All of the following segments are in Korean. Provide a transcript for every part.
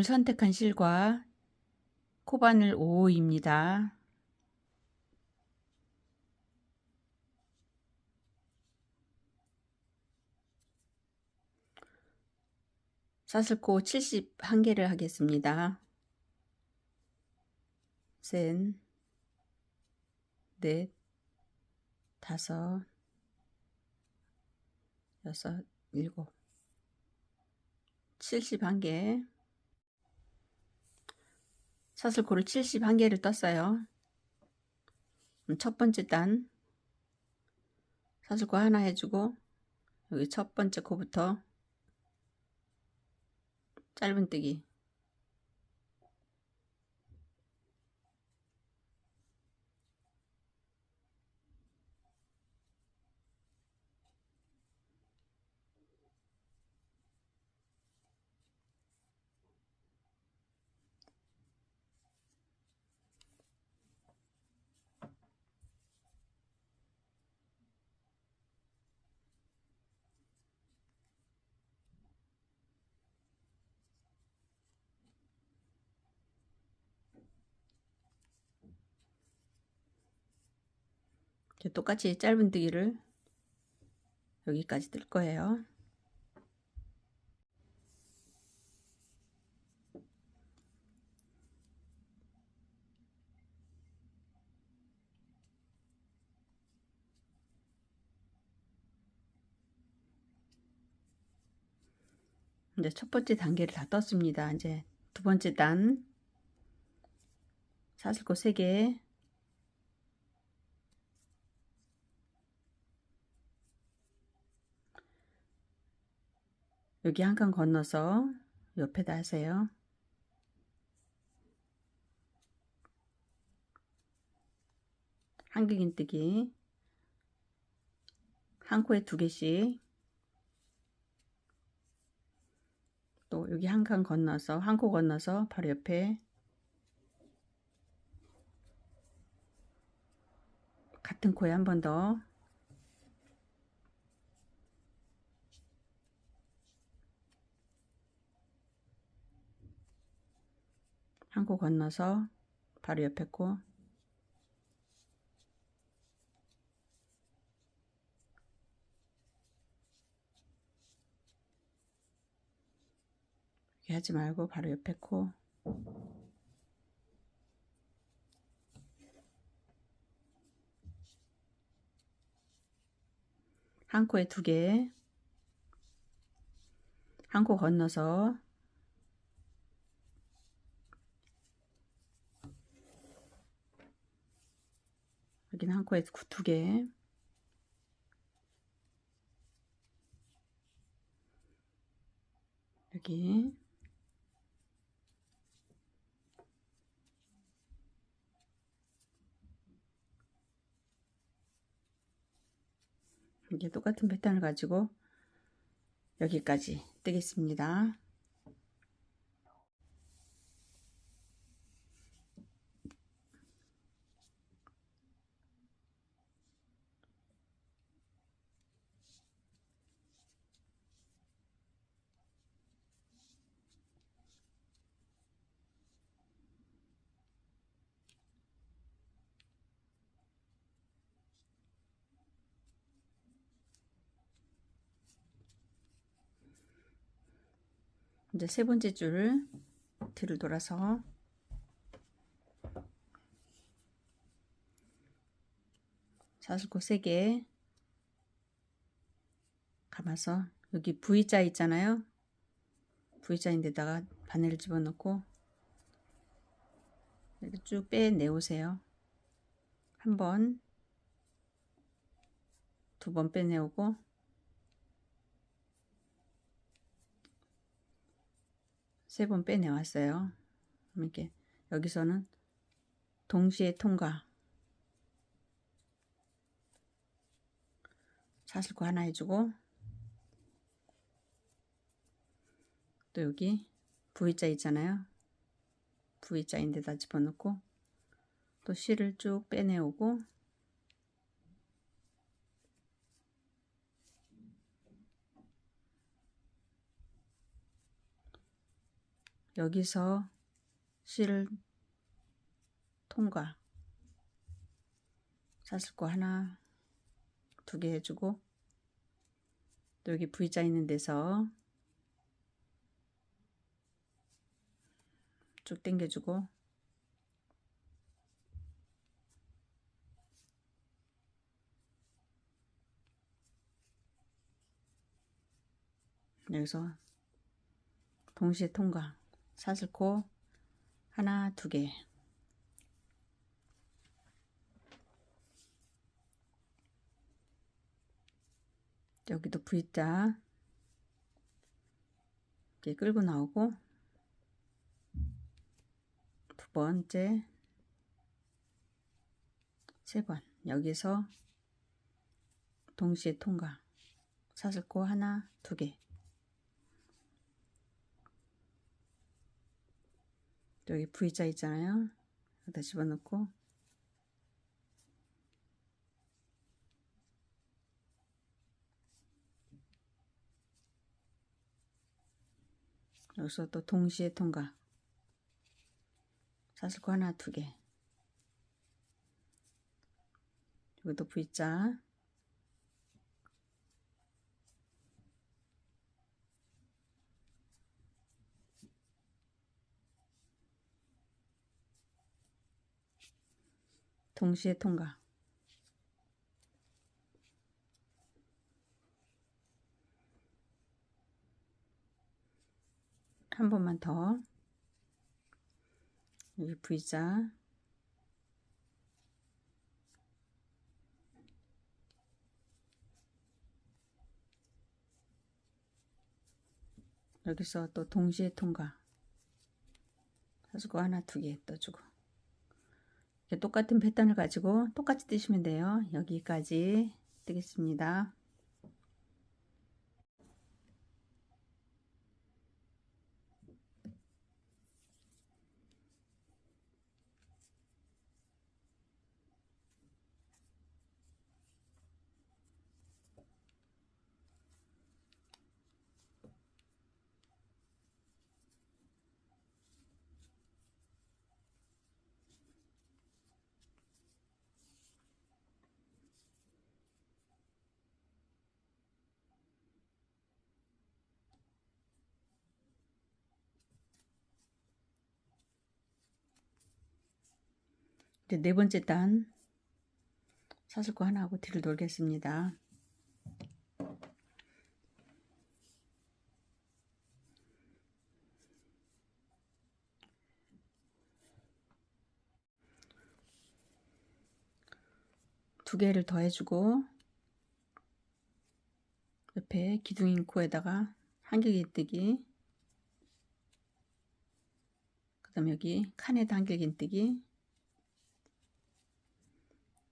오늘 선택한 실과 코바늘 5호입니다. 사슬코 71개를 하겠습니다. 셋, 넷, 다섯, 여섯, 일곱, 71개 사슬코를 71개를 떴어요. 첫 번째 단 사슬코 하나 해주고 여기 첫 번째 코부터 짧은뜨기 똑같이 짧은뜨기를 여기까지 뜰 거예요. 이제 첫 번째 단계를 다 떴습니다. 이제 두 번째 단 사슬코 3개 여기 한 칸 건너서 옆에다 하세요. 한길긴뜨기. 한 코에 두 개씩. 또 여기 한 칸 건너서 한 코 건너서 바로 옆에. 같은 코에 한 번 더 한 코 건너서 바로 옆에 코. 이렇게 하지 말고 바로 옆에 코. 한 코에 두 개, 한 코 건너서 여기는 한 코에 두 개. 여기 이게 똑같은 패턴을 가지고 여기까지 뜨겠습니다. 이제 세 번째 줄 뒤를 돌아서. 사슬코 3개 감아서 여기 V자 있잖아요. V자인데다가 바늘을 집어넣고 이렇게 쭉 빼내오세요. 한 번, 두 번 빼내오고 세 번 빼내왔어요. 이렇게 여기서는 동시에 통과 사슬코 하나 해주고 또 여기 V자 있잖아요. V자인 데다 집어넣고 또 실을 쭉 빼내오고 여기서 C를 통과. 사슬코 하나 두 개 해주고 또 여기 V자 있는 데서 쭉 당겨주고 여기서 동시에 통과 사슬코 하나 두 개. 여기도 V자. 이렇게 끌고 나오고 두 번째. 세 번. 여기서 동시에 통과. 사슬코 하나 두개 여기 V자 있잖아요. 여기다 집어넣고. 여기서 또 동시에 통과. 사슬코 하나 두개. 여기도 V자 동시에 통과. 한 번만 더. 여기 V자. 여기서 또 동시에 통과. 사수고 하나 두 개 떠주고 똑같은 패턴을 가지고 똑같이 뜨시면 돼요. 여기까지 뜨겠습니다 네 번째 단 사슬코 하나 하고 뒤를 돌겠습니다. 두 개를 더 해주고 옆에 기둥인 코에다가 한길긴뜨기 그 다음 여기 칸에다 한길긴뜨기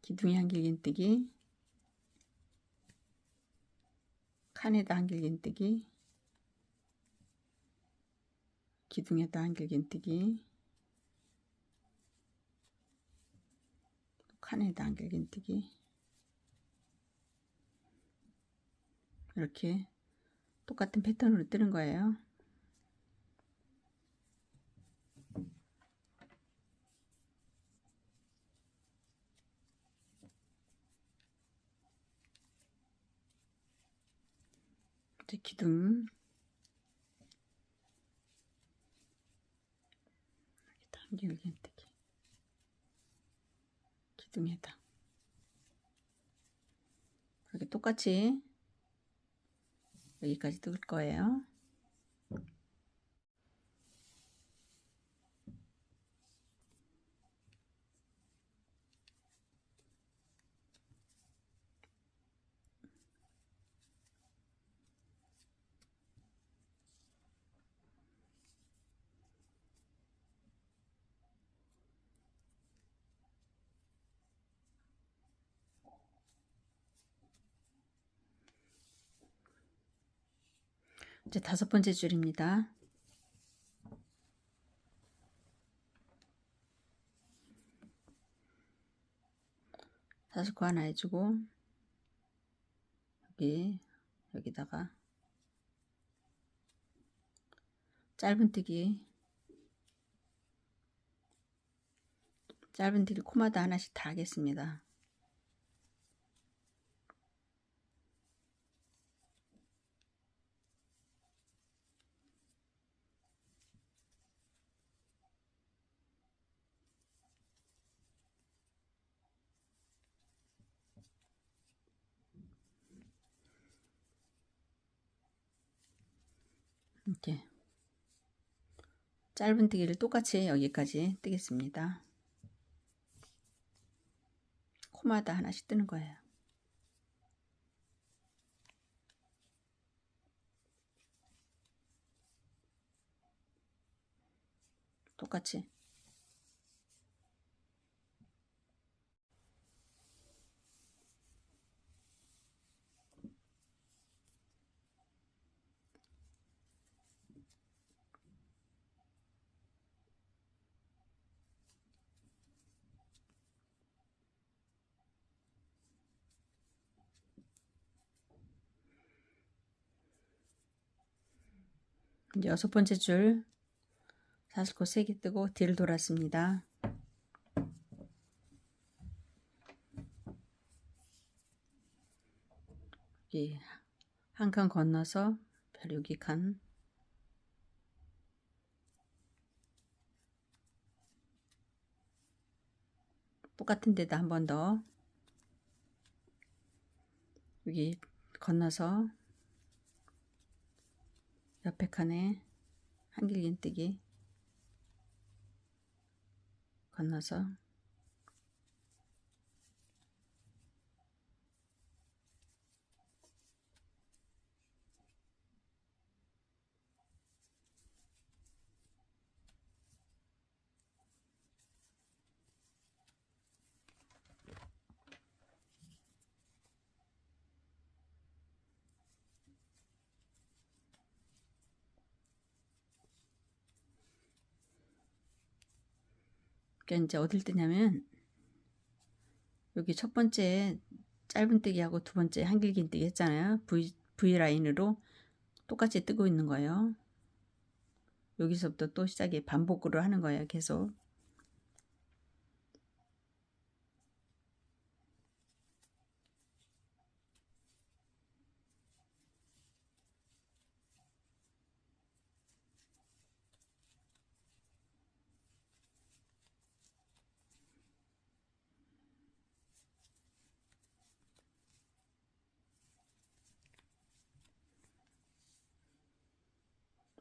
기둥이 한길긴뜨기 칸에다 한길긴뜨기 기둥에다 한길긴뜨기 칸에다 한길긴뜨기 이렇게 똑같은 패턴으로 뜨는 거예요. 이제 기둥 당길긴뜨기 기둥에다 이렇게 똑같이 여기까지 뜰 거예요. 이제 다섯 번째 줄입니다. 다섯 코 하나 해주고 여기 여기다가 짧은뜨기 짧은뜨기 코마다 하나씩 다 하겠습니다. 이렇게 짧은뜨기를 똑같이 여기까지 뜨겠습니다. 코마다 하나씩 뜨는 거예요. 똑같이 이제 여섯 번째 줄 사슬코 3개 뜨고 뒤를 돌았습니다. 여기 한 칸 건너서 별 여기 칸 똑같은 데다 한 번 더 여기 건너서 옆에 칸에 한길긴뜨기 건너서 그러니까 이제 어딜 뜨냐면 여기 첫 번째 짧은 뜨기하고 두 번째 한길긴 뜨기 했잖아요. V, v 라인으로 똑같이 뜨고 있는 거예요. 여기서부터 또 시작이 반복으로 하는 거예요. 계속.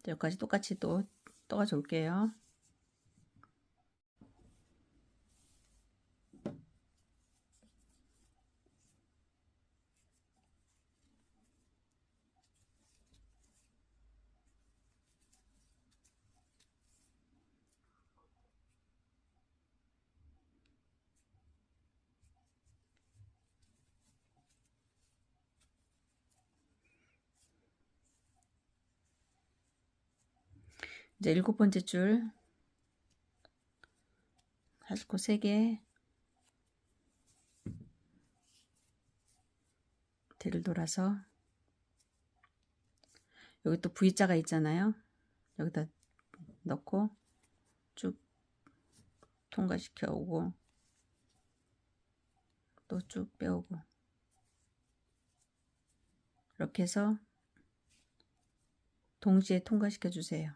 여기까지 똑같이 또 떠가져 올게요. 이제 일곱 번째 줄 하스코 3개 대를 돌아서 여기 또 V자가 있잖아요. 여기다 넣고 쭉 통과시켜 오고 또 쭉 빼오고 이렇게 해서 동시에 통과시켜 주세요.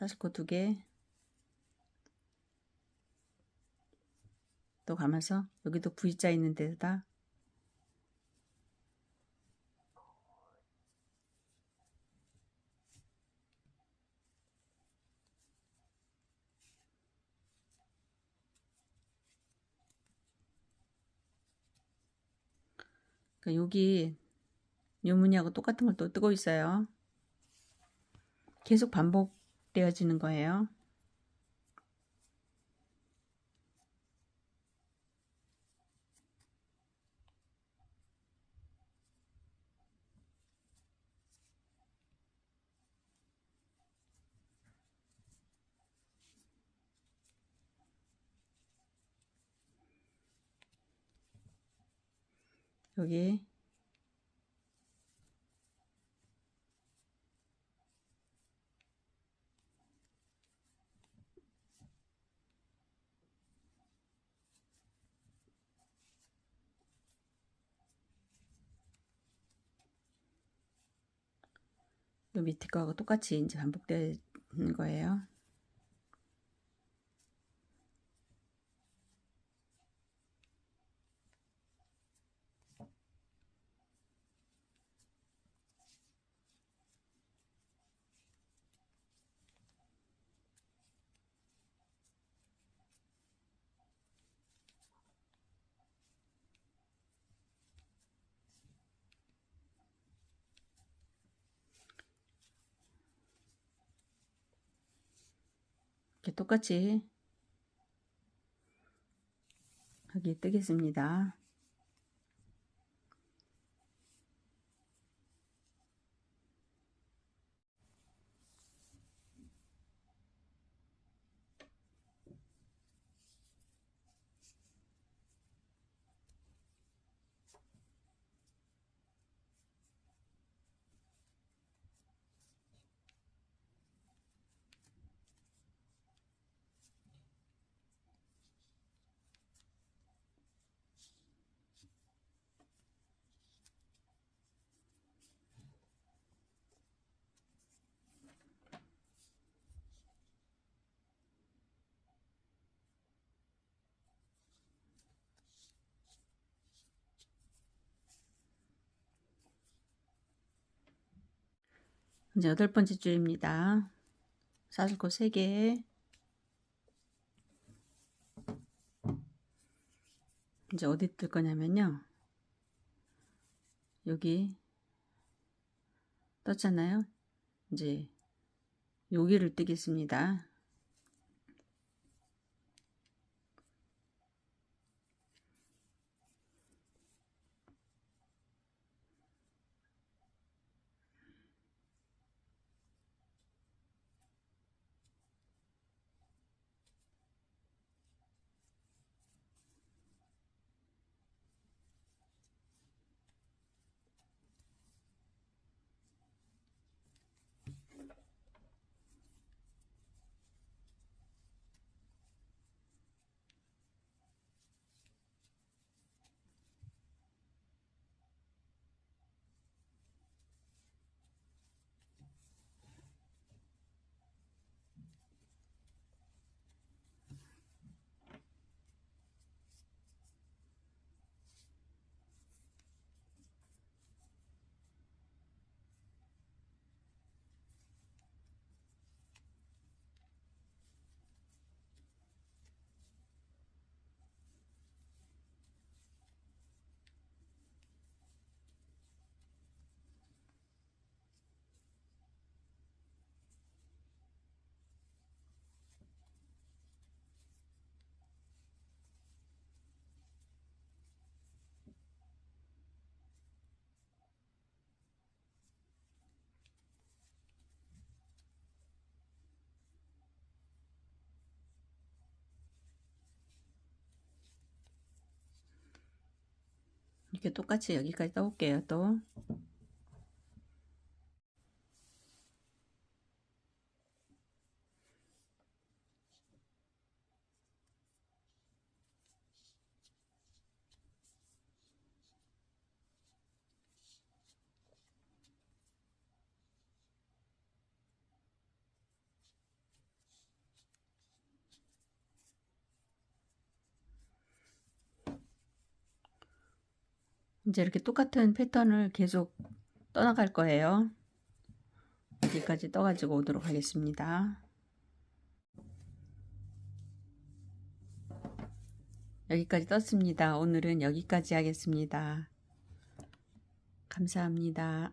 사슬코 두 개. 또 감아서 여기도 V자 있는 데다 그러니까 여기 요 무늬하고 똑같은 걸 또 뜨고 있어요. 계속 반복 되어지는 거예요. 여기 요 밑에 거하고 똑같이 이제 반복되는 거예요. 이렇게 똑같이 여기 뜨겠습니다. 이제 여덟 번째 줄입니다. 사슬코 3개 이제 어디 뜰 거냐면요. 여기 떴잖아요. 이제 여기를 뜨겠습니다. 이렇게 똑같이 여기까지 떠올게요. 또 이제 이렇게 똑같은 패턴을 계속 떠나갈 거예요. 여기까지 떠가지고 오도록 하겠습니다. 여기까지 떴습니다. 오늘은 여기까지 하겠습니다. 감사합니다.